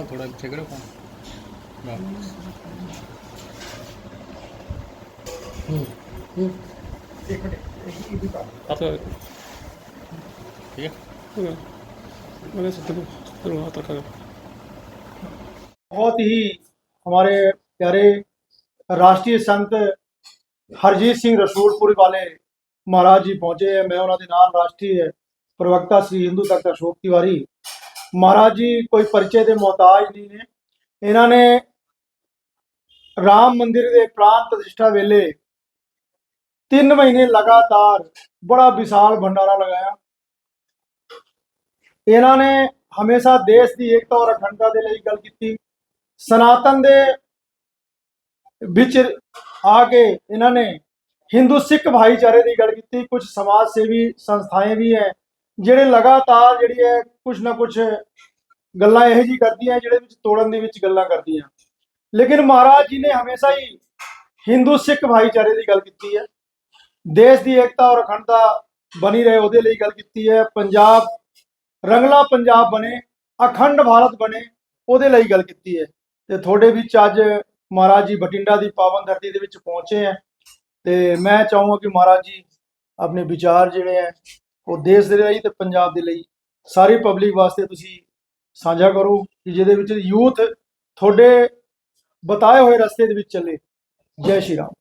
थोड़ा थोड़ा पीछे करो फोन एक मिनट हाथ ठीक है मैंने सत्तर सत्तर हाथ रखा बहुत ही हमारे प्यारे राष्ट्रीय संत हरजीत सिंह रसूलपुरी वाले महाराज जी पहुंचे हैं मैं उन्होंने नाल राष्ट्रीय प्रवक्ता श्री हिंदू तख्त अशोक तिवारी ਮਹਾਰਾਜ ਜੀ ਕੋਈ ਪਰਚੇ ਦੇ ਮੁਹਤਾਜ ਨਹੀਂ ਨੇ। ਇਹਨਾਂ ਨੇ ਰਾਮ ਮੰਦਿਰ ਦੇ ਪ੍ਰਾਨ ਪ੍ਰਤਿਸ਼ਠਾ ਵੇਲੇ 3 ਮਹੀਨੇ ਲਗਾਤਾਰ ਬੜਾ ਵਿਸ਼ਾਲ ਭੰਡਾਰਾ ਲਗਾਇਆ। ਇਹਨਾਂ ਨੇ ਹਮੇਸ਼ਾ ਦੇਸ਼ ਦੀ ਏਕਤਾ ਔਰ ਅਖੰਡਤਾ ਦੇ ਲਈ ਗੱਲ ਕੀਤੀ। ਸਨਾਤਨ ਦੇ ਵਿੱਚ ਆ ਕੇ ਇਹਨਾਂ ਨੇ ਹਿੰਦੂ ਸਿੱਖ ਭਾਈਚਾਰੇ ਦੀ ਗੱਲ ਕੀਤੀ। ਕੁਝ ਸਮਾਜ ਸੇਵੀ ਸੰਸਥਾएं ਵੀ ਹੈ। ਜਿਹੜੇ ਲਗਾਤਾਰ ਜਿਹੜੀ ਹੈ ਕੁਝ ਨਾ ਕੁਝ ਗੱਲਾਂ ਇਹੋ ਜੀ ਕਰਦੀਆਂ, ਜਿਹੜੇ ਵਿੱਚ ਤੋੜਨ ਦੇ ਵਿੱਚ ਗੱਲਾਂ ਕਰਦੀਆਂ। ਲੇਕਿਨ ਮਹਾਰਾਜ ਜੀ ਨੇ ਹਮੇਸ਼ਾ ਹੀ ਹਿੰਦੂ ਸਿੱਖ ਭਾਈਚਾਰੇ ਦੀ ਗੱਲ ਕੀਤੀ ਹੈ। ਦੇਸ਼ ਦੀ ਏਕਤਾ ਔਰ ਅਖੰਡਤਾ ਬਣੀ ਰਹੇ ਉਹਦੇ ਲਈ ਗੱਲ ਕੀਤੀ ਹੈ। ਪੰਜਾਬ ਰੰਗਲਾ ਪੰਜਾਬ ਬਣੇ, ਅਖੰਡ ਭਾਰਤ ਬਣੇ, ਉਹਦੇ ਲਈ ਗੱਲ ਕੀਤੀ ਹੈ। ਤੇ ਤੁਹਾਡੇ ਵਿੱਚ ਅੱਜ ਮਹਾਰਾਜ ਜੀ ਬਠਿੰਡਾ ਦੀ ਪਾਵਨ ਧਰਤੀ ਦੇ ਵਿੱਚ ਪਹੁੰਚੇ ਹੈ। ਤੇ ਮੈਂ ਚਾਹੂੰਗਾ ਕਿ ਮਹਾਰਾਜ ਜੀ ਆਪਣੇ ਵਿਚਾਰ ਜਿਹੜੇ ਹੈ ਉਹ ਦੇਸ਼ ਦੇ ਲਈ ਤੇ ਪੰਜਾਬ ਦੇ ਲਈ। ਸਾਰੀ ਪਬਲਿਕ ਵਾਸਤੇ ਤੁਸੀਂ ਸਾਂਝਾ ਕਰੋ ਕਿ ਜਿਹਦੇ ਵਿੱਚ ਯੂਥ ਤੁਹਾਡੇ ਬਤਾਏ ਹੋਏ ਰਸਤੇ ਦੇ ਵਿੱਚ ਚੱਲੇ। ਜੈ ਸ਼੍ਰੀ ਰਾਮ।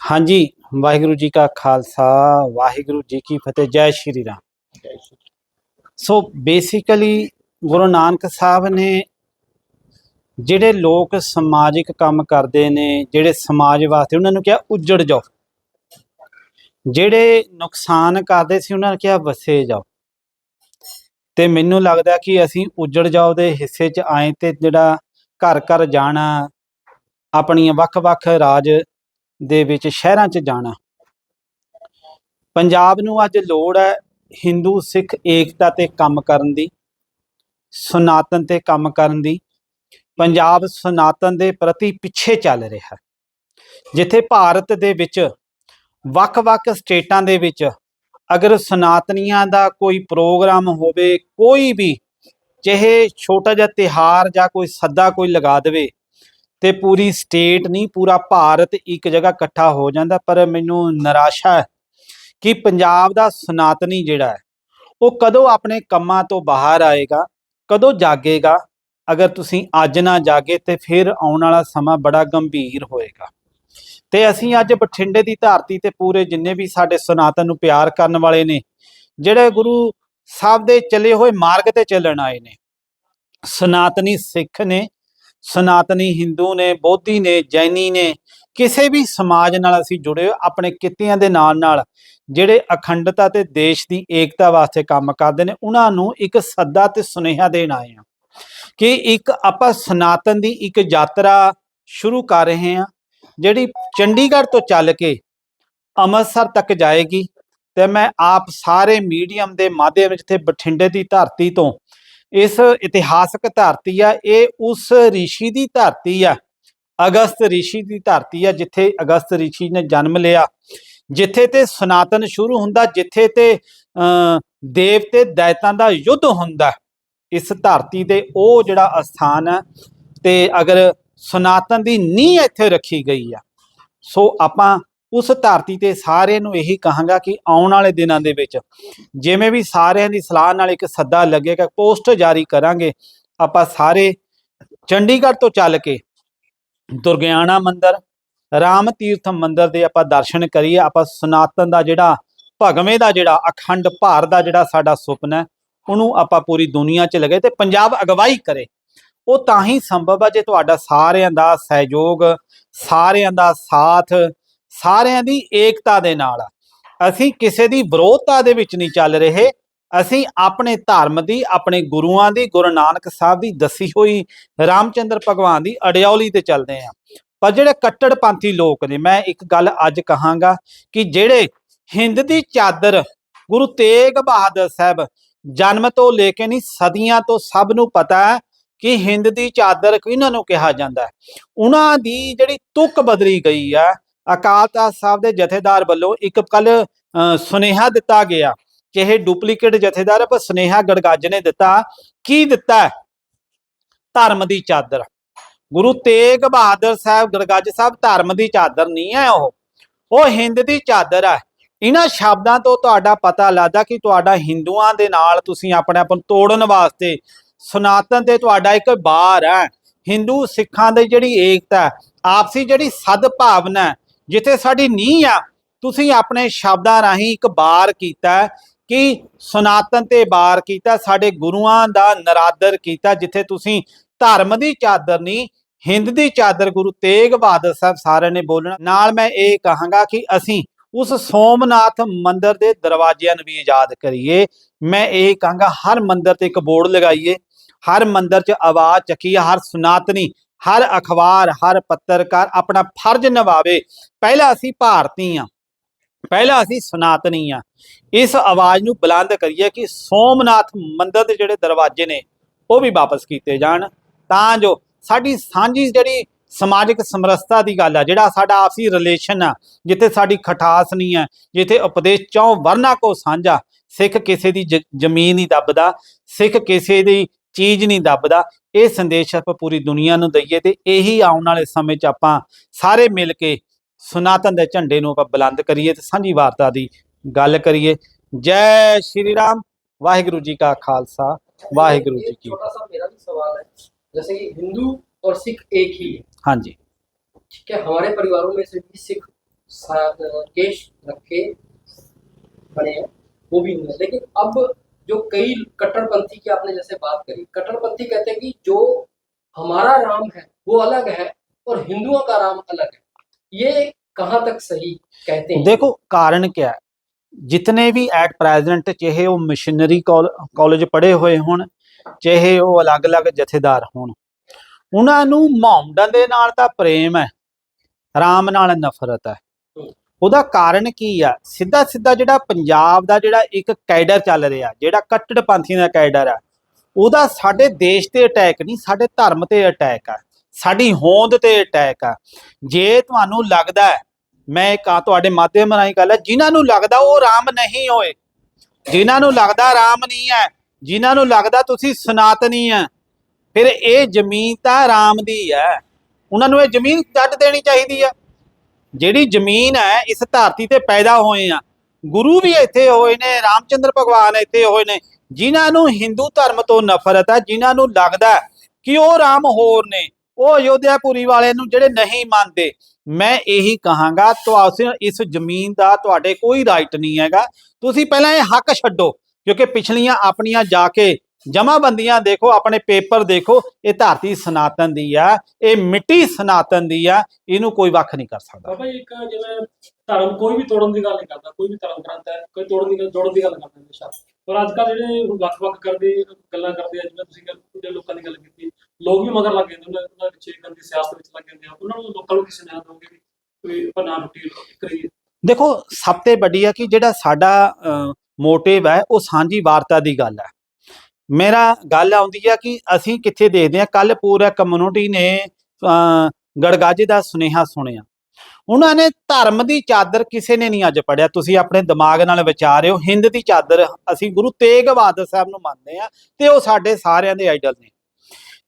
ਹਾਂਜੀ ਵਾਹਿਗੁਰੂ ਜੀ ਕਾ ਖਾਲਸਾ ਵਾਹਿਗੁਰੂ ਜੀ ਕੀ ਫਤਿਹ ਜੈ ਸ਼੍ਰੀ ਰਾਮ। ਸੋ ਬੇਸਿਕਲੀ ਗੁਰੂ ਨਾਨਕ ਸਾਹਿਬ ਨੇ ਜਿਹੜੇ ਲੋਕ ਸਮਾਜਿਕ ਕੰਮ ਕਰਦੇ ਨੇ ਜਿਹੜੇ ਸਮਾਜ ਵਾਸਤੇ ਉਹਨਾਂ ਨੂੰ ਕਿਹਾ ਉੱਜੜ ਜਾਓ। ਜਿਹੜੇ ਨੁਕਸਾਨ ਕਰਦੇ ਸੀ, ਉਹਨਾਂ ਨੇ ਕਿਹਾ, ਵਸੇ ਜਾਓ। ਤੇ ਮੈਨੂੰ ਲੱਗਦਾ ਕਿ ਅਸੀਂ ਉੱਜੜ ਜਾਓ ਦੇ ਹਿੱਸੇ 'ਚ ਆਏ ਤੇ ਜਿਹੜਾ ਘਰ ਘਰ ਜਾਣਾ, ਆਪਣੀਆਂ ਵੱਖ-ਵੱਖ ਰਾਜ ਦੇ ਵਿੱਚ ਸ਼ਹਿਰਾਂ 'ਚ ਜਾਣਾ। ਪੰਜਾਬ ਨੂੰ ਅੱਜ ਲੋੜ ਹੈ ਹਿੰਦੂ, ਸਿੱਖ, ਏਕਤਾ ਤੇ ਕੰਮ ਕਰਨ ਦੀ, ਸਨਾਤਨ ਤੇ ਕੰਮ ਕਰਨ ਦੀ। ਪੰਜਾਬ ਸਨਾਤਨ ਦੇ ਪ੍ਰਤੀ ਪਿੱਛੇ ਚੱਲ ਰਿਹਾ ਜਿੱਥੇ ਭਾਰਤ ਦੇ ਵਿੱਚ ਵੱਖ-ਵੱਖ ਸਟੇਟਾਂ ਦੇ ਵਿੱਚ ਅਗਰ ਸਨਾਤਨੀਆਂ ਦਾ ਕੋਈ ਪ੍ਰੋਗਰਾਮ ਹੋਵੇ, ਕੋਈ ਵੀ, ਚਾਹੇ ਛੋਟਾ ਜਿਹਾ ਤਿਹਾਰ ਜਾਂ ਕੋਈ ਸੱਦਾ ਕੋਈ ਲਗਾ ਦੇਵੇ, ਤੇ ਪੂਰੀ ਸਟੇਟ ਨਹੀਂ, ਪੂਰਾ ਭਾਰਤ ਇੱਕ ਜਗ੍ਹਾ ਇਕੱਠਾ ਹੋ ਜਾਂਦਾ, ਪਰ ਮੈਨੂੰ ਨਿਰਾਸ਼ਾ ਹੈ ਕਿ ਪੰਜਾਬ ਦਾ ਸਨਾਤਨੀ ਜਿਹੜਾ ਹੈ, ਉਹ ਕਦੋਂ ਆਪਣੇ ਕੰਮਾਂ ਤੋਂ ਬਾਹਰ ਆਏਗਾ, ਕਦੋਂ ਜਾਗੇਗਾ? ਅਗਰ ਤੁਸੀਂ ਅੱਜ ਨਾ ਜਾਗੇ, ਤੇ ਫਿਰ ਆਉਣ ਵਾਲਾ ਸਮਾਂ ਬੜਾ ਗੰਭੀਰ ਹੋਏਗਾ। ਤੇ ਅਸੀਂ ਅੱਜ ਬਠਿੰਡੇ ਦੀ ਧਰਤੀ ਤੇ ਪੂਰੇ ਜਿੰਨੇ ਵੀ ਸਾਡੇ ਸਨਾਤਨ ਨੂੰ ਪਿਆਰ ਕਰਨ ਵਾਲੇ ਨੇ ਜਿਹੜੇ ਗੁਰੂ ਸਾਹਿਬ ਦੇ ਚੱਲੇ ਹੋਏ ਮਾਰਗ ਤੇ ਚੱਲਣ ਆਏ ਨੇ ਸਨਾਤਨੀ ਸਿੱਖ ਨੇ ਸਨਾਤਨੀ ਹਿੰਦੂ ਨੇ ਬੋਧੀ ਨੇ ਜੈਨੀ ਨੇ ਕਿਸੇ ਵੀ ਸਮਾਜ ਨਾਲ ਅਸੀਂ ਜੁੜੇ ਹੋਏ, ਆਪਣੇ ਕਿੱਤਿਆਂ ਦੇ ਨਾਲ ਨਾਲ ਜਿਹੜੇ ਅਖੰਡਤਾ ਤੇ ਦੇਸ਼ ਦੀ ਏਕਤਾ ਵਾਸਤੇ ਕੰਮ ਕਰਦੇ ਨੇ ਉਹਨਾਂ ਨੂੰ ਇੱਕ ਸੱਦਾ ਤੇ ਸੁਨੇਹਾ ਦੇਣ ਆਏ ਆ ਕਿ ਇੱਕ ਆਪਾਂ ਸਨਾਤਨ ਦੀ ਇੱਕ ਯਾਤਰਾ ਸ਼ੁਰੂ ਕਰ ਰਹੇ ਹਾਂ ਜਿਹੜੀ ਚੰਡੀਗੜ੍ਹ ਤੋਂ ਚੱਲ ਕੇ ਅੰਮ੍ਰਿਤਸਰ ਤੱਕ ਜਾਏਗੀ ਤੇ ਮੈਂ ਆਪ ਸਾਰੇ ਮੀਡੀਅਮ ਦੇ ਮਾਧਿਅਮ ਜਿੱਥੇ ਬਠਿੰਡੇ ਦੀ ਧਰਤੀ ਤੋਂ ਇਸ ਇਤਿਹਾਸਕ ਧਰਤੀ ਆ, ਇਹ ਉਸ ਰਿਸ਼ੀ ਦੀ ਧਰਤੀ ਆ, ਅਗਸਤ ਰਿਸ਼ੀ ਦੀ ਧਰਤੀ ਆ, ਜਿੱਥੇ ਅਗਸਤ ਰਿਸ਼ੀ ਨੇ ਜਨਮ ਲਿਆ, ਜਿੱਥੇ ਤੇ ਸਨਾਤਨ ਸ਼ੁਰੂ ਹੁੰਦਾ, ਜਿੱਥੇ ਤੇ ਅ ਦੇਵਤੇ ਦੈਤਾਂ ਦਾ ਯੁੱਧ ਹੁੰਦਾ, ਇਸ ਧਰਤੀ ਦੇ ਉਹ ਜਿਹੜਾ ਅਸਥਾਨ ਹੈ ਤੇ ਅਗਰ ਸਨਾਤਨ ਦੀ ਨੀਂਹ ਇੱਥੇ ਰੱਖੀ ਗਈ ਆ। ਸੋ ਆਪਾਂ ਉਸ ਧਰਤੀ ਤੇ ਸਾਰਿਆਂ ਨੂੰ ਇਹੀ ਕਹਾਂਗਾ ਕਿ ਆਉਣ ਵਾਲੇ ਦਿਨਾਂ ਦੇ ਵਿੱਚ ਜਿਵੇਂ ਵੀ ਸਾਰਿਆਂ ਦੀ ਸਲਾਹ ਨਾਲ ਇੱਕ ਸੱਦਾ ਲੱਗੇਗਾ, ਪੋਸਟ ਜਾਰੀ ਕਰਾਂਗੇ। ਆਪਾਂ ਸਾਰੇ ਚੰਡੀਗੜ੍ਹ ਤੋਂ ਚੱਲ ਕੇ ਦੁਰਗਿਆਣਾ ਮੰਦਿਰ, ਰਾਮ ਤੀਰਥ ਮੰਦਿਰ ਦੇ ਆਪਾਂ ਦਰਸ਼ਨ ਕਰੀਏ। ਆਪਾਂ ਸਨਾਤਨ ਦਾ ਜਿਹੜਾ, ਭਗਵੇਂ ਦਾ ਜਿਹੜਾ ਅਖੰਡ ਭਾਰ ਦਾ ਜਿਹੜਾ ਸਾਡਾ ਸੁਪਨਾ ਉਹਨੂੰ ਆਪਾਂ ਪੂਰੀ ਦੁਨੀਆ 'ਚ ਲਗੇ ਤੇ ਪੰਜਾਬ ਅਗਵਾਈ ਕਰੇ। ਉਹ ਤਾਂ ਹੀ ਸੰਭਵ ਆ ਜੇ ਤੁਹਾਡਾ ਸਾਰਿਆਂ ਦਾ ਸਹਿਯੋਗ, ਸਾਰਿਆਂ ਦਾ ਸਾਥ, ਸਾਰਿਆਂ ਦੀ ਏਕਤਾ ਦੇ ਨਾਲ। ਅਸੀਂ ਕਿਸੇ ਦੀ ਵਿਰੋਧਤਾ ਦੇ ਵਿੱਚ ਨਹੀਂ ਚੱਲ ਰਹੇ। ਅਸੀਂ ਆਪਣੇ ਧਰਮ ਦੀ, ਆਪਣੇ ਗੁਰੂਆਂ ਦੀ, ਗੁਰੂ ਨਾਨਕ ਸਾਹਿਬ ਦੀ ਦੱਸੀ ਹੋਈ ਰਾਮਚੰਦਰ ਭਗਵਾਨ ਦੀ ਅਡਿਆਉਲੀ ਤੇ ਚੱਲਦੇ ਆ ਪਰ ਜਿਹੜੇ ਕੱਟੜਪੰਥੀ ਲੋਕ ਨੇ, ਮੈਂ ਇੱਕ ਗੱਲ ਅੱਜ ਕਹਾਂਗਾ ਕਿ ਜਿਹੜੇ ਹਿੰਦ ਦੀ ਚਾਦਰ ਗੁਰੂ ਤੇਗ ਬਹਾਦਰ ਸਾਹਿਬ ਜਨਮ ਤੋਂ ਲੈ ਕੇ ਨਹੀਂ, ਸਦੀਆਂ ਤੋਂ ਸਭ ਨੂੰ ਪਤਾ ਹੈ ਕਿ ਹਿੰਦ ਦੀ ਚਾਦਰ ਕਿਹਨਾਂ ਨੂੰ ਕਿਹਾ ਜਾਂਦਾ ਹੈ? ਉਹਨਾਂ ਦੀ ਜਿਹੜੀ ਤੁਕ ਬਦਲੀ ਗਈ ਹੈ, ਅਕਾਲ ਤਖਤ ਸਾਹਿਬ ਦੇ ਜਥੇਦਾਰ ਵੱਲੋਂ ਇੱਕ ਕੱਲ ਸੁਨੇਹਾ ਦਿੱਤਾ ਗਿਆ ਕਿ ਇਹ ਡੁਪਲੀਕੇਟ ਜਥੇਦਾਰ ਪਰ ਸੁਨੇਹਾ ਗੜਗੱਜ ਨੇ ਦਿੱਤਾ। ਕੀ ਦਿੱਤਾ ਧਰਮ ਦੀ ਚਾਦਰ। ਗੁਰੂ ਤੇਗ ਬਹਾਦਰ ਸਾਹਿਬ, ਗੜਗੱਜ ਸਾਹਿਬ ਧਰਮ ਦੀ ਚਾਦਰ ਨਹੀਂ ਹੈ ਉਹ। ਉਹ ਹਿੰਦ ਦੀ ਚਾਦਰ ਹੈ। ਇਹਨਾਂ ਸ਼ਬਦਾਂ ਤੋਂ ਤੁਹਾਡਾ ਪਤਾ ਲੱਗਦਾ ਕਿ ਤੁਹਾਡਾ ਹਿੰਦੂਆਂ ਦੇ ਨਾਲ ਤੁਸੀਂ ਆਪਣੇ ਆਪ ਨੂੰ ਤੋੜਨ ਵਾਸਤੇ ਸਨਾਤਨ ਤੇ ਤੁਹਾਡਾ ਇੱਕ ਬਾਰ ਹੈ। ਹਿੰਦੂ ਸਿੱਖਾਂ ਦੀ ਜਿਹੜੀ ਏਕਤਾ ਹੈ, ਆਪਸੀ ਜਿਹੜੀ ਸਦਭਾਵਨਾ ਹੈ, ਜਿੱਥੇ ਸਾਡੀ ਨੀਂਹ ਆ ਤੁਸੀਂ ਆਪਣੇ ਸ਼ਬਦਾਂ ਰਾਹੀਂ ਇੱਕ ਬਾਰ ਕੀਤਾ ਕਿ ਸਨਾਤਨ ਤੇ ਬਾਰ ਕੀਤਾ ਸਾਡੇ ਗੁਰੂਆਂ ਦਾ ਨਰਾਦਰ ਕੀਤਾ ਜਿੱਥੇ ਤੁਸੀਂ ਧਰਮ ਦੀ ਚਾਦਰ ਨਹੀਂ ਹਿੰਦ ਦੀ ਚਾਦਰ ਗੁਰੂ ਤੇਗ ਬਹਾਦਰ ਸਾਹਿਬ ਸਾਰਿਆਂ ਨੇ ਬੋਲਣਾ। ਨਾਲ ਮੈਂ ਇਹ ਕਹਾਂਗਾ ਕਿ ਅਸੀਂ ਉਸ ਸੋਮਨਾਥ ਮੰਦਿਰ ਦੇ ਦਰਵਾਜ਼ਿਆਂ ਨੂੰ ਵੀ ਆਜ਼ਾਦ ਕਰੀਏ। ਮੈਂ ਇਹ ਕਹਾਂਗਾ ਹਰ ਮੰਦਿਰ ਤੇ ਇੱਕ ਬੋਰਡ ਲਗਾਈਏ। ਹਰ ਮੰਦਰ 'ਚ ਆਵਾਜ਼ ਚੱਕੀਏ ਹਰ ਸੁਨਾਤਨੀ, ਹਰ ਅਖਬਾਰ, ਹਰ ਪੱਤਰਕਾਰ ਆਪਣਾ ਫਰਜ਼ ਨਿਭਾਵੇ। ਪਹਿਲਾਂ ਅਸੀਂ ਭਾਰਤੀ ਆ, ਪਹਿਲਾਂ ਅਸੀਂ ਸਨਾਤਨੀ ਆ। ਇਸ ਆਵਾਜ਼ ਨੂੰ ਬੁਲੰਦ ਕਰੀਏ ਕਿ ਸੋਮਨਾਥ ਮੰਦਰ ਦੇ ਜਿਹੜੇ ਦਰਵਾਜ਼ੇ ਨੇ, ਉਹ ਵੀ ਵਾਪਸ ਕੀਤੇ ਜਾਣ। ਤਾਂ ਜੋ ਸਾਡੀ ਸਾਂਝੀ ਜਿਹੜੀ ਸਮਾਜਿਕ ਸਮਰਸਤਾ ਦੀ ਗੱਲ ਆ, ਜਿਹੜਾ ਸਾਡਾ ਆਪਸੀ ਰਿਲੇਸ਼ਨ ਆ, ਜਿੱਥੇ ਸਾਡੀ ਖਟਾਸ ਨਹੀਂ ਹੈ ਜਿੱਥੇ ਉਪਦੇਸ਼ ਚੌ ਵਰਨਾ ਕੋ ਸਾਂਝਾ, ਸਿੱਖ ਕਿਸੇ ਦੀ ਜ- ਜ਼ਮੀਨ ਨਹੀਂ ਦੱਬਦਾ, ਸਿੱਖ ਕਿਸੇ ਦੀ ਚੀਜ਼ ਨਹੀਂ ਦੱਬਦਾ। ਇਹ ਸੰਦੇਸ਼ ਆਪਾਂ ਪੂਰੀ ਦੁਨੀਆ ਨੂੰ ਦਈਏ ਤੇ ਇਹੀ ਆਉਣ ਵਾਲੇ ਸਮੇਂ 'ਚ ਆਪਾਂ ਸਾਰੇ ਮਿਲ ਕੇ ਸੁਨਾਤਨ ਦੇ ਝੰਡੇ ਨੂੰ ਆਪਾਂ ਬੁਲੰਦ ਕਰੀਏ ਤੇ ਸਾਂਝੀ ਵਾਰਤਾ ਦੀ ਗੱਲ ਕਰੀਏ। ਜੈ ਸ਼੍ਰੀ ਰਾਮ ਵਾਹਿਗੁਰੂ ਜੀ ਕਾ ਖਾਲਸਾ ਵਾਹਿਗੁਰੂ ਜੀ ਕੀ ਛੋਟਾ ਮੇਰਾ ਵੀ ਸਵਾਲ ਹੈ। जैसे कि हिंदू और सिख एक ही है हाँ जी ठीक है हमारे परिवारों में से भी सिख केश रखे बने हैं वो भी जो कई कट्टरपंथी की आपने जैसे बात करी कट्टरपंथी कहते हैं कि जो हमारा राम है वो अलग है और हिंदुओं का राम अलग है ये कहाँ तक सही कहते हैं ਦੇਖੋ ਕਾਰਨ ਕੀ ਹੈ ਜਿਤਨੇ ਵੀ ਐਟ ਪ੍ਰੈਜ਼ੈਂਟ ਚਾਹੇ ਉਹ ਮਿਸ਼ਨਰੀ ਕਾਲਜ ਪੜ੍ਹੇ ਹੋਏ ਹੋਣ ਚਾਹੇ ਉਹ ਅਲੱਗ-ਅਲੱਗ ਜਥੇਦਾਰ ਹੋਣ ਉਹਨਾਂ ਨੂੰ ਮੁਹੰਮਦਾਂ ਦੇ ਨਾਲ ਤਾਂ ਪ੍ਰੇਮ ਹੈ ਰਾਮ ਨਾਲ ਨਫ਼ਰਤ ਹੈ ਉਹਦਾ ਕਾਰਨ ਕੀ ਆ? ਸਿੱਧਾ ਸਿੱਧਾ ਜਿਹੜਾ ਪੰਜਾਬ ਦਾ ਜਿਹੜਾ ਇੱਕ ਕੈਡਰ ਚੱਲ ਰਿਹਾ, ਜਿਹੜਾ ਕੱਟੜਪੰਥੀਆਂ ਦਾ ਕੈਡਰ ਆ, ਉਹਦਾ ਸਾਡੇ ਦੇਸ਼ ਤੇ ਅਟੈਕ ਨਹੀਂ, ਸਾਡੇ ਧਰਮ ਤੇ ਅਟੈਕ ਆ, ਸਾਡੀ ਹੋਂਦ ਤੇ ਅਟੈਕ ਆ। ਜੇ ਤੁਹਾਨੂੰ ਲੱਗਦਾ ਹੈ, ਮੈਂ ਕਾ ਤੁਹਾਡੇ ਮਾਧਿਅਮ ਰਾਹੀਂ ਗੱਲ ਹੈ, ਜਿਨ੍ਹਾਂ ਨੂੰ ਲੱਗਦਾ ਉਹ ਰਾਮ ਨਹੀਂ ਹੋਏ, ਜਿਨ੍ਹਾਂ ਨੂੰ ਲੱਗਦਾ ਰਾਮ ਨਹੀਂ ਹੈ, ਜਿਨ੍ਹਾਂ ਨੂੰ ਲੱਗਦਾ ਤੁਸੀਂ ਸਨਾਤਨੀ ਹੈ, ਫਿਰ ਇਹ ਜ਼ਮੀਨ ਤਾਂ ਰਾਮ ਦੀ ਹੈ। ਉਹਨਾਂ ਨੂੰ ਇਹ ਜ਼ਮੀਨ ਛੱਡ ਦੇਣੀ ਚਾਹੀਦੀ ਆ ਜਿਹੜੀ ਜ਼ਮੀਨ ਹੈ, ਇਸ ਧਰਤੀ ਤੇ ਪੈਦਾ ਹੋਏ ਆ। ਗੁਰੂ ਵੀ ਇੱਥੇ ਹੋਏ ਨੇ, ਰਾਮਚੰਦਰ ਭਗਵਾਨ ਇੱਥੇ ਹੋਏ ਨੇ, ਜਿਨ੍ਹਾਂ ਨੂੰ ਹਿੰਦੂ ਧਰਮ ਤੋਂ ਨਫ਼ਰਤ ਹੈ, ਜਿਨ੍ਹਾਂ ਨੂੰ ਲੱਗਦਾ ਕਿ ਉਹ ਰਾਮ ਹੋਰ ਨੇ, ਉਹ ਅਯੋਧਿਆਪੁਰੀ ਵਾਲੇ ਨੂੰ ਜਿਹੜੇ ਨਹੀਂ ਮੰਨਦੇ। ਮੈਂ ਇਹੀ ਕਹਾਂਗਾ, ਤੁਸੀਂ ਇਸ ਜ਼ਮੀਨ ਦਾ ਤੁਹਾਡੇ ਕੋਈ ਰਾਈਟ ਨਹੀਂ ਹੈਗਾ। ਤੁਸੀਂ ਪਹਿਲਾਂ ਇਹ ਹੱਕ ਛੱਡੋ, ਕਿਉਂਕਿ ਪਿਛਲੀਆਂ ਆਪਣੀਆਂ ਜਾ ਕੇ ਜਮਾਬੰਦੀਆਂ ਦੇਖੋ ਆਪਣੇ ਪੇਪਰ ਦੇਖੋ ਇਹ ਧਰਤੀ ਸਨਾਤਨ ਦੀ ਆ ਇਹ ਮਿੱਟੀ ਸਨਾਤਨ ਦੀ ਆ ਇਹਨੂੰ ਕੋਈ ਵੱਖ ਨਹੀਂ ਕਰ ਸਕਦਾ। ਬਾਬਾ ਇੱਕ ਜਿਵੇਂ ਧਰਮ ਕੋਈ ਵੀ ਤੋੜਨ ਦੀ ਗੱਲ ਨਹੀਂ ਕਰਦਾ ਕੋਈ ਵੀ ਧਰਮ ਗ੍ਰੰਥ ਹੈ ਕੋਈ ਤੋੜਨ ਦੀ ਗੱਲ ਜੋੜਨ ਦੀ ਗੱਲ ਕਰਦਾ ਹਮੇਸ਼ਾ। ਪਰ ਅੱਜ ਕੱਲ੍ਹ ਜਿਹੜੇ ਵੱਖ-ਵੱਖ ਕਰਦੇ ਗੱਲਾਂ ਕਰਦੇ ਆ ਜਿਵੇਂ ਤੁਸੀਂ ਜਿਹੜੇ ਲੋਕਾਂ ਦੀ ਗੱਲ ਕੀਤੀ ਲੋਕ ਵੀ ਮਗਰ ਲੱਗ ਜਾਂਦੇ ਉਹਨਾਂ ਉਹਨਾਂ ਪਿੱਛੇ ਗੰਦੀ ਸਿਆਸਤ ਵਿੱਚ ਲੱਗ ਜਾਂਦੇ ਆ ਉਹਨਾਂ ਨੂੰ ਲੋਕਾਂ ਨੂੰ ਕਿਸੇ ਨਿਆਂ ਦੋਗੇ ਵੀ ਕੋਈ ਪਨਾ ਰੋਟੀ ਕਰੀਏ। ਦੇਖੋ ਸਭ ਤੋਂ ਵੱਡੀ ਹੈ ਕਿ ਜਿਹੜਾ ਸਾਡਾ ਮੋਟਿਵ ਹੈ ਉਹ ਸਾਂਝੀ ਵਾਰਤਾ ਦੀ ਗੱਲ ਹੈ। ਮੇਰਾ ਗੱਲ ਆਉਂਦੀ ਆ ਕਿ ਅਸੀਂ ਕਿੱਥੇ ਦੇਖਦੇ ਹਾਂ ਕੱਲ ਪੂਰਾ ਕਮਿਊਨਿਟੀ ਨੇ ਗੜਗਾਜੇ ਦਾ ਸੁਨੇਹਾ ਸੁਣਿਆ। ਉਹਨਾਂ ਨੇ ਧਰਮ ਦੀ ਚਾਦਰ ਕਿਸੇ ਨੇ ਨਹੀਂ ਅੱਜ ਪੜਿਆ ਤੁਸੀਂ ਆਪਣੇ ਦਿਮਾਗ ਨਾਲ ਵਿਚਾਰਿਓ ਹਿੰਦ ਦੀ ਚਾਦਰ ਅਸੀਂ ਗੁਰੂ ਤੇਗ ਬਹਾਦਰ ਸਾਹਿਬ ਨੂੰ ਮੰਨਦੇ ਆ ਤੇ ਉਹ ਸਾਡੇ ਸਾਰਿਆਂ ਦੇ ਆਈਡਲ ਨੇ।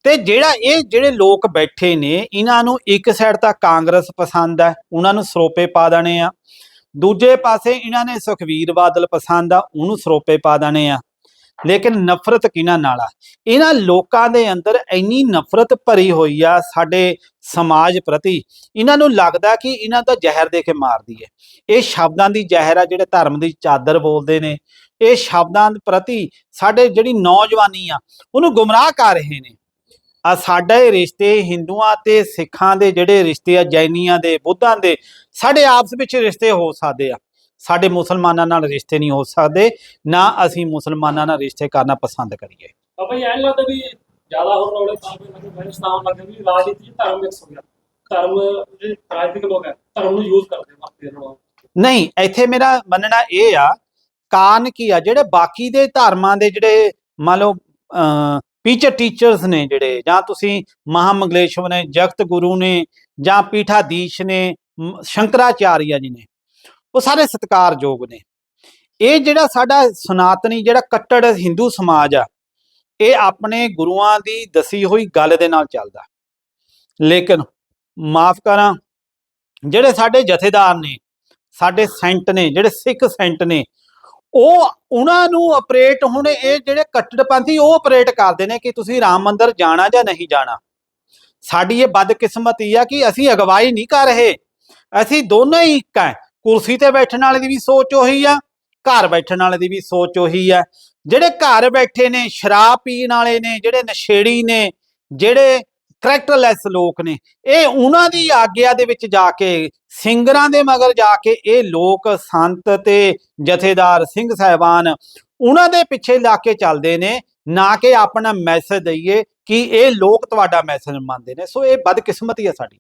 ਤੇ ਜਿਹੜਾ ਇਹ ਜਿਹੜੇ ਲੋਕ ਬੈਠੇ ਨੇ, ਇਹਨਾਂ ਨੂੰ ਇੱਕ ਸਾਈਡ ਤਾਂ ਕਾਂਗਰਸ ਪਸੰਦ ਹੈ ਉਹਨਾਂ ਨੂੰ ਸਰੋਪੇ ਪਾ ਦੇਣੇ ਆ। ਦੂਜੇ ਪਾਸੇ ਇਹਨਾਂ ਨੇ ਸੁਖਵੀਰ ਬਾਦਲ ਪਸੰਦ ਆ, ਉਹਨੂੰ ਸਰੋਪੇ ਪਾ ਦੇਣੇ ਆ। ਲੇਕਿਨ ਨਫ਼ਰਤ ਕਿਹਨਾਂ ਨਾਲ ਆ? ਇਹਨਾਂ ਲੋਕਾਂ ਦੇ ਅੰਦਰ ਇੰਨੀ ਨਫ਼ਰਤ ਭਰੀ ਹੋਈ ਆ ਸਾਡੇ ਸਮਾਜ ਪ੍ਰਤੀ। ਇਹਨਾਂ ਨੂੰ ਲੱਗਦਾ ਕਿ ਇਹਨਾਂ ਦਾ ਜ਼ਹਿਰ ਦੇ ਕੇ ਮਾਰਦੀ ਹੈ ਇਹ ਸ਼ਬਦਾਂ ਦੀ ਜ਼ਹਿਰ ਆ ਜਿਹੜੇ ਧਰਮ ਦੀ ਚਾਦਰ ਬੋਲਦੇ ਨੇ। ਇਹ ਸ਼ਬਦਾਂ ਪ੍ਰਤੀ ਸਾਡੇ ਜਿਹੜੀ ਨੌਜਵਾਨੀ ਆ, ਉਹਨੂੰ ਗੁੰਮਰਾਹ ਕਰ ਰਹੇ ਨੇ। ਆ ਸਾਡੇ ਰਿਸ਼ਤੇ ਹਿੰਦੂਆਂ ਤੇ ਸਿੱਖਾਂ ਦੇ ਜਿਹੜੇ ਰਿਸ਼ਤੇ ਆ, ਜੈਨੀਆਂ ਦੇ, ਬੁੱਧਾਂ ਦੇ, ਸਾਡੇ ਆਪਸ ਵਿੱਚ ਰਿਸ਼ਤੇ ਹੋ ਸਕਦੇ ਆ। ਸਾਡੇ ਮੁਸਲਮਾਨਾਂ ਨਾਲ ਰਿਸ਼ਤੇ ਨਹੀਂ ਹੋ ਸਕਦੇ ਨਾ ਅਸੀਂ ਮੁਸਲਮਾਨਾਂ ਨਾਲ ਰਿਸ਼ਤੇ ਕਰਨਾ ਪਸੰਦ ਕਰੀਏ। ਬਾਬਾ ਜੀ ਐਂ ਨੀ ਲੱਗਦਾ ਵੀ ਜ਼ਿਆਦਾ ਹੋਰ ਰੌਲੇ ਪਾ ਕੇ ਮਤਲਬ ਬਹਿਸ ਤਾਂ ਹੋਣ ਲੱਗ ਗਏ ਵੀ ਰਾਜਨੀਤੀ 'ਚ ਧਰਮ ਮਿਕਸ ਹੋ ਗਿਆ। ਧਰਮ ਜਿਹੜੇ ਰਾਜਨੀਤਿਕ ਲੋਕ ਹੈ ਧਰਮ ਨੂੰ ਯੂਜ਼ ਕਰਦੇ ਵਕਤ ਨਾਲ ਨਹੀਂ ਇੱਥੇ ਮੇਰਾ ਮੰਨਣਾ ਇਹ ਆ ਕਾਰਨ ਕੀ ਆ ਜਿਹੜੇ ਬਾਕੀ ਦੇ ਧਰਮਾਂ ਦੇ ਜਿਹੜੇ ਮੰਨ ਲਓ ਟੀਚਰ ਟੀਚਰਸ ਨੇ ਜਿਹੜੇ ਜਾਂ ਤੁਸੀਂ ਮਹਾਮੰਗਲੇਸ਼ਵਰ ਨੇ ਜਗਤ ਗੁਰੂ ਨੇ ਜਾਂ ਪੀਠਾਧੀਸ਼ ਨੇ ਸ਼ੰਕਰਾਚਾਰੀਆ ਜੀ ਨੇ ਉਹ ਸਾਰੇ ਸਤਿਕਾਰਯੋਗ ਨੇ। ਇਹ ਜਿਹੜਾ ਸਾਡਾ ਸਨਾਤਨੀ, ਜਿਹੜਾ ਕੱਟੜ ਹਿੰਦੂ ਸਮਾਜ ਆ, ਇਹ ਆਪਣੇ ਗੁਰੂਆਂ ਦੀ ਦਸੀ ਹੋਈ ਗੱਲ ਦੇ ਨਾਲ ਚੱਲਦਾ। ਲੇਕਿਨ ਮਾਫ ਕਰਾਂ, ਜਿਹੜੇ ਸਾਡੇ ਜਥੇਦਾਰ ਨੇ, ਸਾਡੇ ਸੈਂਟ ਨੇ, ਜਿਹੜੇ ਸਿੱਖ ਸੈਂਟ ਨੇ, ਉਹ ਉਹਨਾਂ ਨੂੰ ਆਪਰੇਟ ਹੁਣ ਇਹ ਜਿਹੜੇ ਕੱਟੜਪੰਥੀ ਉਹ ਆਪਰੇਟ ਕਰਦੇ ਨੇ ਕਿ ਤੁਸੀਂ ਰਾਮ ਮੰਦਰ ਜਾਣਾ ਜਾਂ ਨਹੀਂ ਜਾਣਾ। ਸਾਡੀ ਇਹ ਬਦਕਿਸਮਤੀ ਆ ਕਿ ਅਸੀਂ ਅਗਵਾਈ ਨਹੀਂ ਕਰ ਰਹੇ। ਅਸੀਂ ਦੋਨੋਂ ਹੀ ਇੱਕ ਆ। ਕੁਰਸੀ ਤੇ ਬੈਠਣ ਵਾਲੇ ਦੀ ਵੀ ਸੋਚ ਉਹੀ ਆ, ਘਰ ਬੈਠਣ ਵਾਲੇ ਦੀ ਵੀ ਸੋਚ ਉਹੀ ਆ। ਜਿਹੜੇ ਘਰ ਬੈਠੇ ਨੇ, ਸ਼ਰਾਬ ਪੀਣ ਵਾਲੇ ਨੇ, ਜਿਹੜੇ ਨਸ਼ੇੜੀ ਨੇ, ਜਿਹੜੇ ਕਰੈਕਟਰਲੈਸ ਲੋਕ ਨੇ, ਇਹ ਉਹਨਾਂ ਦੀ ਆਗਿਆ ਦੇ ਵਿੱਚ ਜਾ ਕੇ, ਸਿੰਗਰਾਂ ਦੇ ਮਗਰ ਜਾ ਕੇ ਇਹ ਲੋਕ ਸੰਤ ਤੇ ਜਥੇਦਾਰ, ਸਿੰਘ ਸਾਹਿਬਾਨ ਉਹਨਾਂ ਦੇ ਪਿੱਛੇ ਲਾ ਕੇ ਚੱਲਦੇ ਨੇ, ਨਾ ਕਿ ਆਪਣਾ ਮੈਸੇਜ ਦਈਏ ਕਿ ਇਹ ਲੋਕ ਤੁਹਾਡਾ ਮੈਸੇਜ ਮੰਨਦੇ ਨੇ। ਸੋ ਇਹ ਬਦਕਿਸਮਤੀ ਹੈ ਸਾਡੀ।